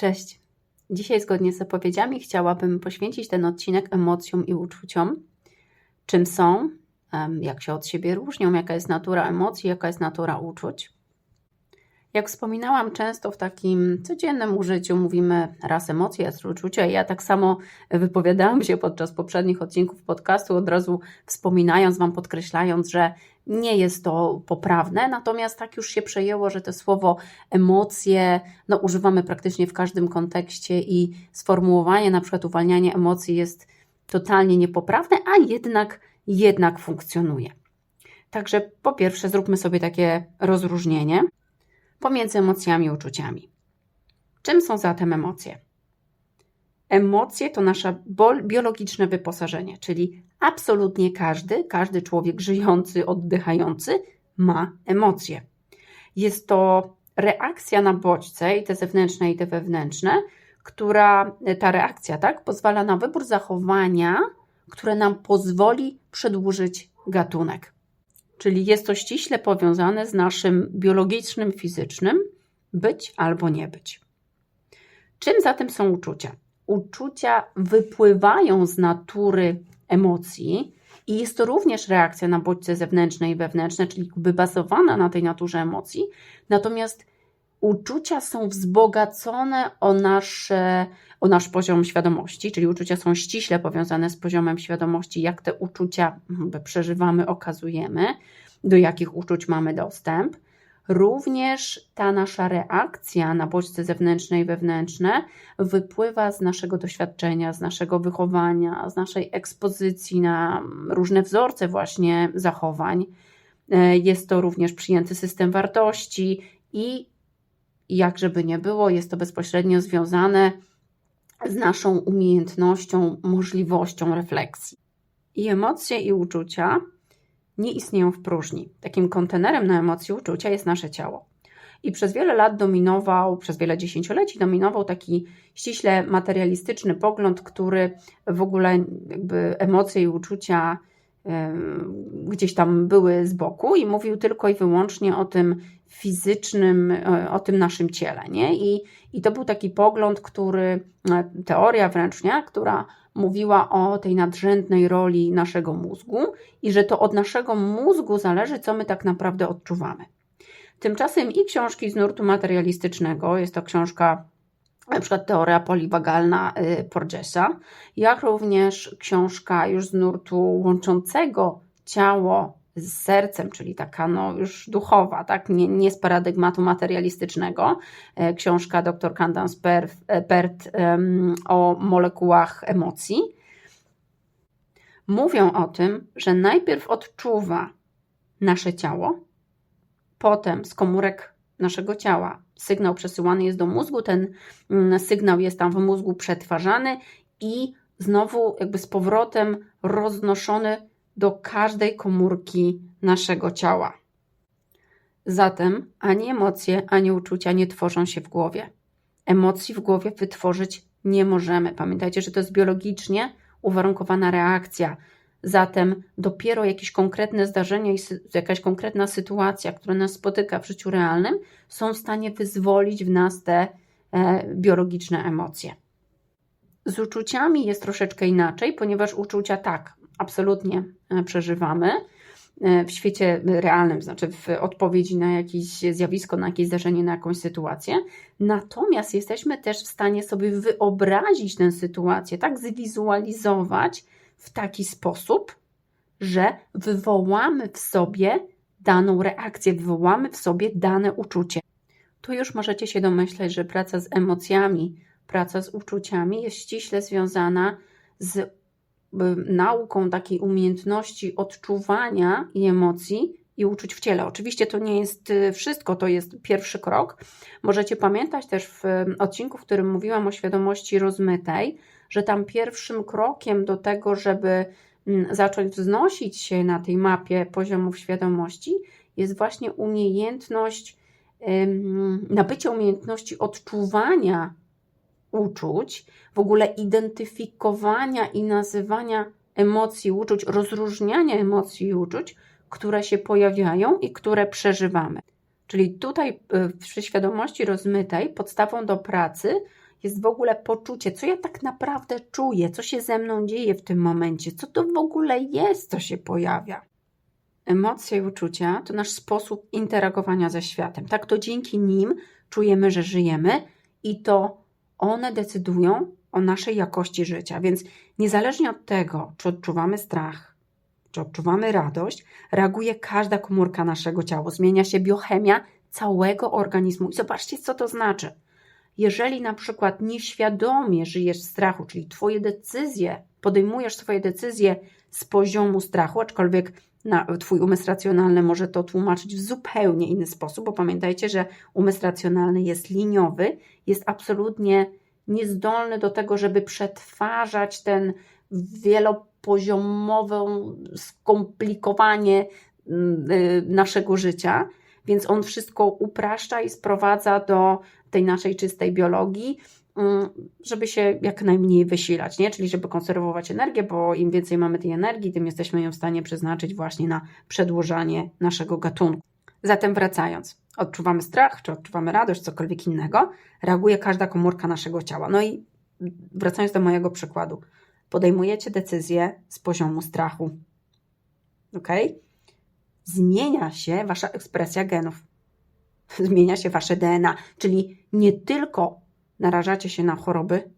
Cześć. Dzisiaj, zgodnie z zapowiedziami, chciałabym poświęcić ten odcinek emocjom i uczuciom. Czym są, jak się od siebie różnią, jaka jest natura emocji, jaka jest natura uczuć. Jak wspominałam, często w takim codziennym użyciu mówimy raz emocje, raz uczucia. Ja tak samo wypowiadałam się podczas poprzednich odcinków podcastu, od razu wspominając Wam, podkreślając, że nie jest to poprawne, natomiast tak już się przejęło, że to słowo emocje no, używamy praktycznie w każdym kontekście i sformułowanie, na przykład uwalnianie emocji jest totalnie niepoprawne, a jednak, jednak funkcjonuje. Także po pierwsze zróbmy sobie takie rozróżnienie pomiędzy emocjami i uczuciami. Czym są zatem emocje? Emocje to nasze biologiczne wyposażenie, czyli absolutnie każdy, każdy człowiek żyjący, oddychający ma emocje. Jest to reakcja na bodźce, i te zewnętrzne, i te wewnętrzne, która ta reakcja tak, pozwala na wybór zachowania, które nam pozwoli przedłużyć gatunek. Czyli jest to ściśle powiązane z naszym biologicznym, fizycznym być albo nie być. Czym zatem są uczucia? Uczucia wypływają z natury emocji i jest to również reakcja na bodźce zewnętrzne i wewnętrzne, czyli bazowana na tej naturze emocji. Natomiast uczucia są wzbogacone o, nasze, o nasz poziom świadomości, czyli uczucia są ściśle powiązane z poziomem świadomości, jak te uczucia przeżywamy, okazujemy, do jakich uczuć mamy dostęp. Również ta nasza reakcja na bodźce zewnętrzne i wewnętrzne wypływa z naszego doświadczenia, z naszego wychowania, z naszej ekspozycji na różne wzorce właśnie zachowań. E, jest to również przyjęty system wartości i jak żeby nie było, jest to bezpośrednio związane z naszą umiejętnością, możliwością refleksji. I emocje i uczucia nie istnieją w próżni. Takim kontenerem na emocje uczucia jest nasze ciało. I przez wiele lat dominował, przez wiele dziesięcioleci dominował taki ściśle materialistyczny pogląd, który w ogóle emocje i uczucia gdzieś tam były z boku i mówił tylko i wyłącznie o tym fizycznym, e, o tym naszym ciele. Nie? I, I to był taki pogląd, który, e, teoria wręcz, nie? która mówiła o tej nadrzędnej roli naszego mózgu i że to od naszego mózgu zależy, co my tak naprawdę odczuwamy. Tymczasem i książki z nurtu materialistycznego, jest to książka na przykład teoria poliwagalna y, Porgesa, jak również książka już z nurtu łączącego ciało z sercem, czyli taka no już duchowa, tak? nie, nie z paradygmatu materialistycznego. E, książka dr Candance Pert o molekułach emocji. Mówią o tym, że najpierw odczuwa nasze ciało, potem z komórek naszego ciała sygnał przesyłany jest do mózgu, ten mm, sygnał jest tam w mózgu przetwarzany i znowu jakby z powrotem roznoszony do każdej komórki naszego ciała. Zatem ani emocje, ani uczucia nie tworzą się w głowie. Emocji w głowie wytworzyć nie możemy. Pamiętajcie, że to jest biologicznie uwarunkowana reakcja. Zatem dopiero jakieś konkretne zdarzenia i jakaś konkretna sytuacja, która nas spotyka w życiu realnym, są w stanie wyzwolić w nas te e, biologiczne emocje. Z uczuciami jest troszeczkę inaczej, ponieważ uczucia tak, absolutnie e, przeżywamy e, w świecie realnym, znaczy w odpowiedzi na jakieś zjawisko, na jakieś zdarzenie, na jakąś sytuację. Natomiast jesteśmy też w stanie sobie wyobrazić tę sytuację, tak zwizualizować w taki sposób, że wywołamy w sobie daną reakcję, wywołamy w sobie dane uczucie. Tu już możecie się domyśleć, że praca z emocjami, praca z uczuciami jest ściśle związana z nauką takiej umiejętności odczuwania i emocji i uczuć w ciele. Oczywiście to nie jest y, wszystko, to jest pierwszy krok. Możecie pamiętać też w odcinku, w którym mówiłam o świadomości rozmytej, że tam pierwszym krokiem do tego, żeby zacząć wznosić się na tej mapie poziomów świadomości, jest właśnie umiejętność, nabycie umiejętności odczuwania uczuć, w ogóle identyfikowania i nazywania emocji, uczuć, rozróżniania emocji i uczuć, które się pojawiają i które przeżywamy. Czyli tutaj przy świadomości rozmytej podstawą do pracy jest w ogóle poczucie, co ja tak naprawdę czuję, co się ze mną dzieje w tym momencie, co to w ogóle jest, co się pojawia. Emocje i uczucia to nasz sposób interagowania ze światem. Tak to dzięki nim czujemy, że żyjemy i to one decydują o naszej jakości życia. Więc niezależnie od tego, czy odczuwamy strach, czy odczuwamy radość, reaguje każda komórka naszego ciała. Zmienia się biochemia całego organizmu. I zobaczcie, co to znaczy. Jeżeli na przykład nieświadomie żyjesz w strachu, czyli Twoje decyzje, podejmujesz swoje decyzje z poziomu strachu, aczkolwiek na, twój umysł racjonalny może to tłumaczyć w zupełnie inny sposób, bo pamiętajcie, że umysł racjonalny jest liniowy, jest absolutnie niezdolny do tego, żeby przetwarzać ten wielopoziomowe skomplikowanie mm, y, naszego życia, więc on wszystko upraszcza i sprowadza do tej naszej czystej biologii, mm, żeby się jak najmniej wysilać, nie? czyli żeby konserwować energię, bo im więcej mamy tej energii, tym jesteśmy ją w stanie przeznaczyć właśnie na przedłużanie naszego gatunku. Zatem wracając, odczuwamy strach, czy odczuwamy radość, cokolwiek innego, reaguje każda komórka naszego ciała. No i wracając do mojego przykładu, podejmujecie decyzję z poziomu strachu. Ok? Zmienia się wasza ekspresja genów, zmienia się wasze DNA, czyli nie tylko narażacie się na choroby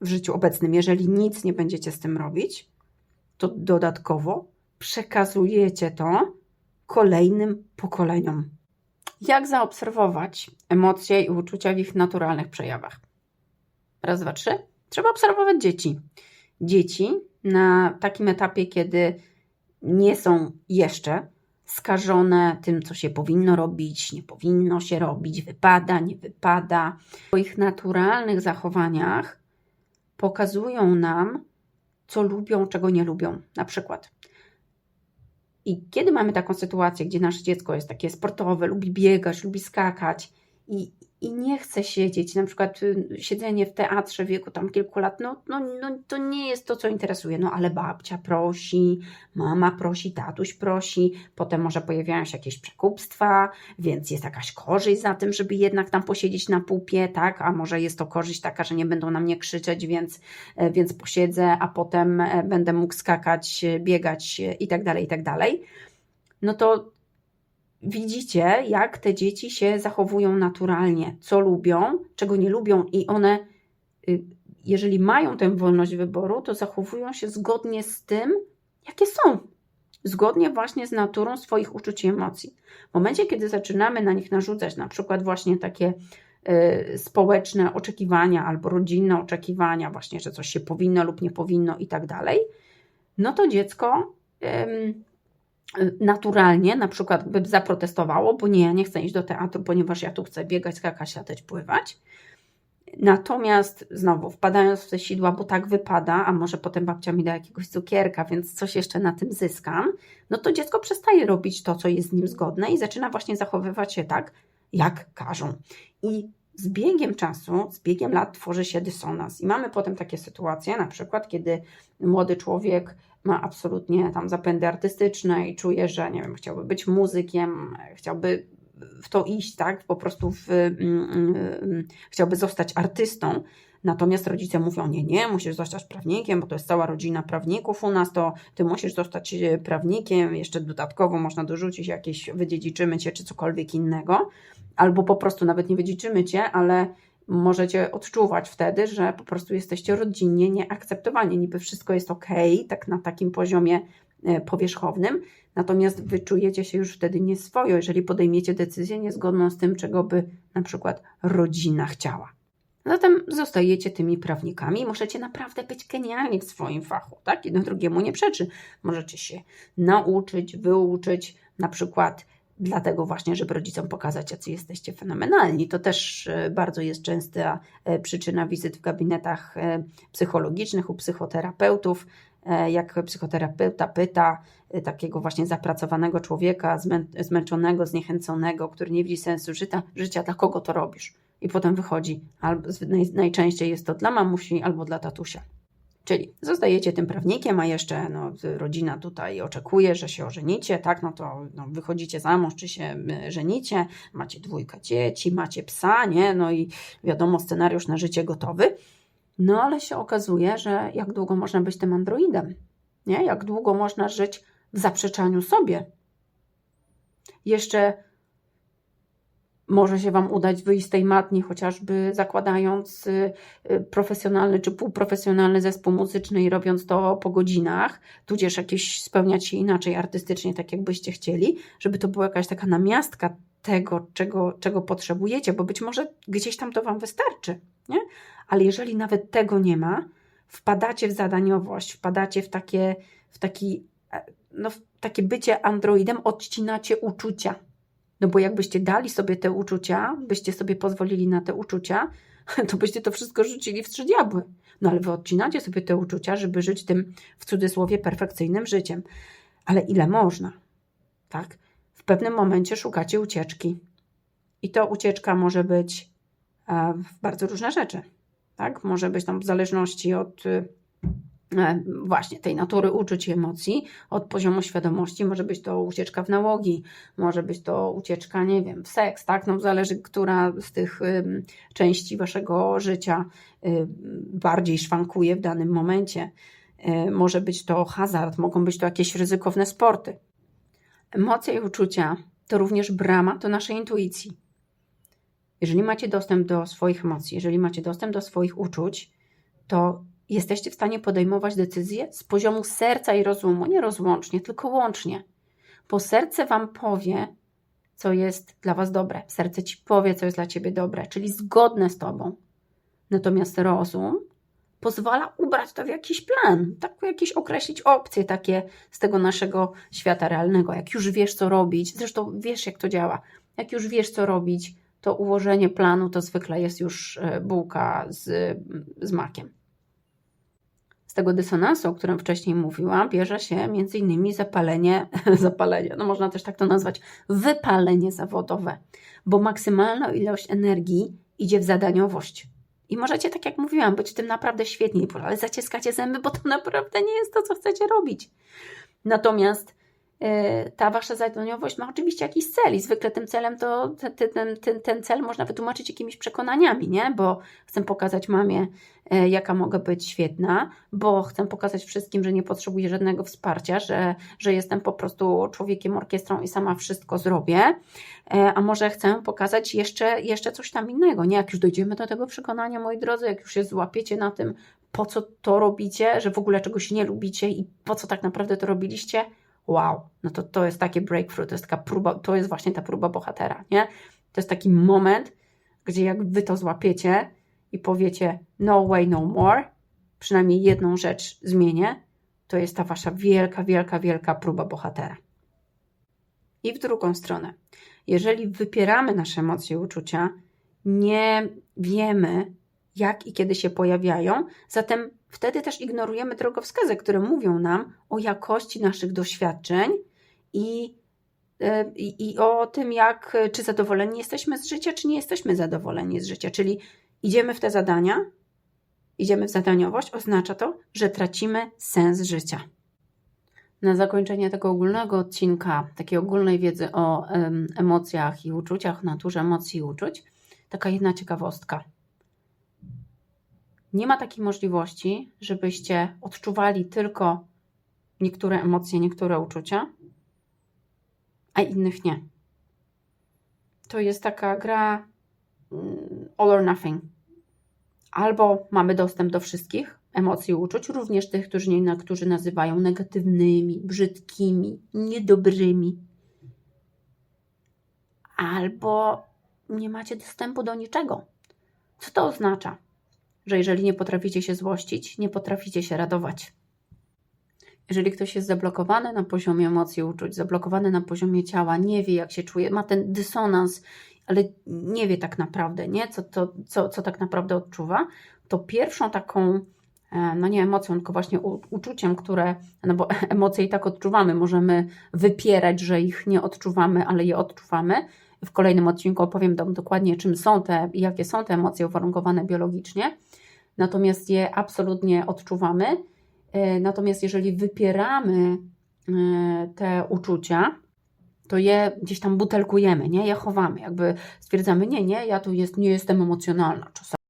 w życiu obecnym, jeżeli nic nie będziecie z tym robić, to dodatkowo przekazujecie to kolejnym pokoleniom. Jak zaobserwować emocje i uczucia w ich naturalnych przejawach? Raz, dwa, trzy. Trzeba obserwować dzieci. Dzieci na takim etapie, kiedy nie są jeszcze skażone tym, co się powinno robić, nie powinno się robić, wypada, nie wypada. W swoich naturalnych zachowaniach pokazują nam, co lubią, czego nie lubią. Na przykład i kiedy mamy taką sytuację, gdzie nasze dziecko jest takie sportowe, lubi biegać, lubi skakać i, i nie chce siedzieć, na przykład y, siedzenie w teatrze w wieku tam kilku lat, no, no, no to nie jest to, co interesuje, no ale babcia prosi, mama prosi, tatuś prosi, potem może pojawiają się jakieś przekupstwa, więc jest jakaś korzyść za tym, żeby jednak tam posiedzieć na pupie, tak, a może jest to korzyść taka, że nie będą na mnie krzyczeć, więc, e, więc posiedzę, a potem e, będę mógł skakać, biegać i tak dalej, i tak dalej. No to widzicie, jak te dzieci się zachowują naturalnie, co lubią, czego nie lubią, i one, y, jeżeli mają tę wolność wyboru, to zachowują się zgodnie z tym, jakie są. Zgodnie właśnie z naturą swoich uczuć i emocji. W momencie, kiedy zaczynamy na nich narzucać, na przykład właśnie takie y, społeczne oczekiwania albo rodzinne oczekiwania, właśnie, że coś się powinno lub nie powinno i tak dalej, no to dziecko naturalnie na przykład by zaprotestowało, bo nie, ja nie chcę iść do teatru, ponieważ ja tu chcę biegać, skakać, latać, pływać. Natomiast znowu, wpadając w te sidła, bo tak wypada, a może potem babcia mi da jakiegoś cukierka, więc coś jeszcze na tym zyskam, no to dziecko przestaje robić to, co jest z nim zgodne i zaczyna właśnie zachowywać się tak, jak każą. I z biegiem czasu, z biegiem lat tworzy się dysonans. I mamy potem takie sytuacje, na przykład, kiedy młody człowiek ma absolutnie tam zapędy artystyczne i czuje, że nie wiem, chciałby być muzykiem, chciałby w to iść, tak? Po prostu w, mm, mm, chciałby zostać artystą. Natomiast rodzice mówią: Nie, nie, musisz zostać prawnikiem, bo to jest cała rodzina prawników u nas, to ty musisz zostać e, prawnikiem. Jeszcze dodatkowo można dorzucić jakieś wydziedziczymy cię czy cokolwiek innego, albo po prostu nawet nie wydziedziczymy cię, ale możecie odczuwać wtedy, że po prostu jesteście rodzinnie nieakceptowani. Niby wszystko jest ok, tak na takim poziomie e, powierzchownym, natomiast wy czujecie się już wtedy nieswojo, jeżeli podejmiecie decyzję niezgodną z tym, czego by na przykład rodzina chciała. Zatem zostajecie tymi prawnikami i możecie naprawdę być genialni w swoim fachu, tak? Jedno drugiemu nie przeczy. Możecie się nauczyć, wyuczyć, na przykład dlatego właśnie, żeby rodzicom pokazać, jacy jesteście fenomenalni. To też e, bardzo jest częsta e, przyczyna wizyt w gabinetach e, psychologicznych u psychoterapeutów. Jak psychoterapeuta pyta takiego właśnie zapracowanego człowieka, zmęczonego, zniechęconego, który nie widzi sensu życia, życia dla kogo to robisz? I potem wychodzi, albo najczęściej jest to dla mamusi albo dla tatusia. Czyli zostajecie tym prawnikiem, a jeszcze no, rodzina tutaj oczekuje, że się ożenicie, tak? No to no, wychodzicie za mąż, czy się y, żenicie, macie dwójkę dzieci, macie psa, nie? No i wiadomo, scenariusz na życie gotowy. No ale się okazuje, że jak długo można być tym androidem, nie? Jak długo można żyć w zaprzeczaniu sobie. Jeszcze może się Wam udać wyjść z tej matni, chociażby zakładając y, y, profesjonalny czy półprofesjonalny zespół muzyczny i robiąc to po godzinach, tudzież jakieś spełniać się inaczej artystycznie, tak jakbyście chcieli, żeby to była jakaś taka namiastka tego, czego, czego potrzebujecie, bo być może gdzieś tam to Wam wystarczy, nie? Ale jeżeli nawet tego nie ma, wpadacie w zadaniowość, wpadacie w takie, w taki, e, no, w takie bycie androidem, odcinacie uczucia no bo jakbyście dali sobie te uczucia, byście sobie pozwolili na te uczucia, to byście to wszystko rzucili w trzy diabły. No ale wy odcinacie sobie te uczucia, żeby żyć tym w cudzysłowie perfekcyjnym życiem. Ale ile można? Tak? W pewnym momencie szukacie ucieczki. I to ucieczka może być e, w bardzo różne rzeczy. Tak? Może być tam w zależności od właśnie tej natury uczuć i emocji od poziomu świadomości. Może być to ucieczka w nałogi, może być to ucieczka, nie wiem, w seks, tak? No zależy, która z tych części waszego życia y, bardziej szwankuje w danym momencie. Y, może być to hazard, mogą być to jakieś ryzykowne sporty. Emocje i uczucia to również brama do naszej intuicji. Jeżeli macie dostęp do swoich emocji, jeżeli macie dostęp do swoich uczuć, to jesteście w stanie podejmować decyzje z poziomu serca i rozumu, nie rozłącznie, tylko łącznie. Bo serce wam powie, co jest dla was dobre. Serce ci powie, co jest dla ciebie dobre, czyli zgodne z tobą. Natomiast rozum pozwala ubrać to w jakiś plan, tak jakieś określić opcje takie z tego naszego świata realnego. Jak już wiesz, co robić, zresztą wiesz, jak to działa. Jak już wiesz, co robić, to ułożenie planu to zwykle jest już e, bułka z, z makiem. Z tego dysonansu, o którym wcześniej mówiłam, bierze się między innymi zapalenie, zapalenie, no można też tak to nazwać, wypalenie zawodowe, bo maksymalna ilość energii idzie w zadaniowość. I możecie, tak jak mówiłam, być w tym naprawdę świetni, ale zaciskacie zęby, bo to naprawdę nie jest to, co chcecie robić. Natomiast ta wasza zadaniowość ma oczywiście jakiś cel i zwykle tym celem to ten, ten, ten cel można wytłumaczyć jakimiś przekonaniami, nie? Bo chcę pokazać mamie, e, jaka mogę być świetna, bo chcę pokazać wszystkim, że nie potrzebuję żadnego wsparcia, że, że jestem po prostu człowiekiem orkiestrą i sama wszystko zrobię, e, a może chcę pokazać jeszcze, jeszcze coś tam innego, nie? Jak już dojdziemy do tego przekonania, moi drodzy, jak już się złapiecie na tym, po co to robicie, że w ogóle czegoś nie lubicie i po co tak naprawdę to robiliście, wow, no to to jest takie breakthrough, to jest taka próba, to jest właśnie ta próba bohatera, nie? To jest taki moment, gdzie jak wy to złapiecie i powiecie no way, no more, przynajmniej jedną rzecz zmienię, to jest ta wasza wielka, wielka, wielka próba bohatera. I w drugą stronę, jeżeli wypieramy nasze emocje i uczucia, nie wiemy, jak i kiedy się pojawiają, zatem wtedy też ignorujemy drogowskazy, które mówią nam o jakości naszych doświadczeń i, e, i, i o tym, jak, czy zadowoleni jesteśmy z życia, czy nie jesteśmy zadowoleni z życia. Czyli idziemy w te zadania, idziemy w zadaniowość, oznacza to, że tracimy sens życia. Na zakończenie tego ogólnego odcinka, takiej ogólnej wiedzy o emocjach i uczuciach, naturze emocji i uczuć, taka jedna ciekawostka. Nie ma takiej możliwości, żebyście odczuwali tylko niektóre emocje, niektóre uczucia, a innych nie. To jest taka gra mm, all or nothing. Albo mamy dostęp do wszystkich emocji i uczuć, również tych, którzy, nie, którzy nazywają negatywnymi, brzydkimi, niedobrymi. Albo nie macie dostępu do niczego. Co to oznacza? Że jeżeli nie potraficie się złościć, nie potraficie się radować. Jeżeli ktoś jest zablokowany na poziomie emocji, uczuć, zablokowany na poziomie ciała, nie wie jak się czuje, ma ten dysonans, ale nie wie tak naprawdę, nie? Co, to, co, co tak naprawdę odczuwa, to pierwszą taką, e, no nie emocją, tylko właśnie uczuciem, które, no bo emocje i tak odczuwamy, możemy wypierać, że ich nie odczuwamy, ale je odczuwamy. W kolejnym odcinku opowiem Wam dokładnie, czym są te i jakie są te emocje uwarunkowane biologicznie. natomiast je absolutnie odczuwamy. E, Natomiast jeżeli wypieramy e, te uczucia, to je gdzieś tam butelkujemy, nie? Je chowamy, jakby stwierdzamy, nie, nie, ja tu jest, nie jestem emocjonalna czasami.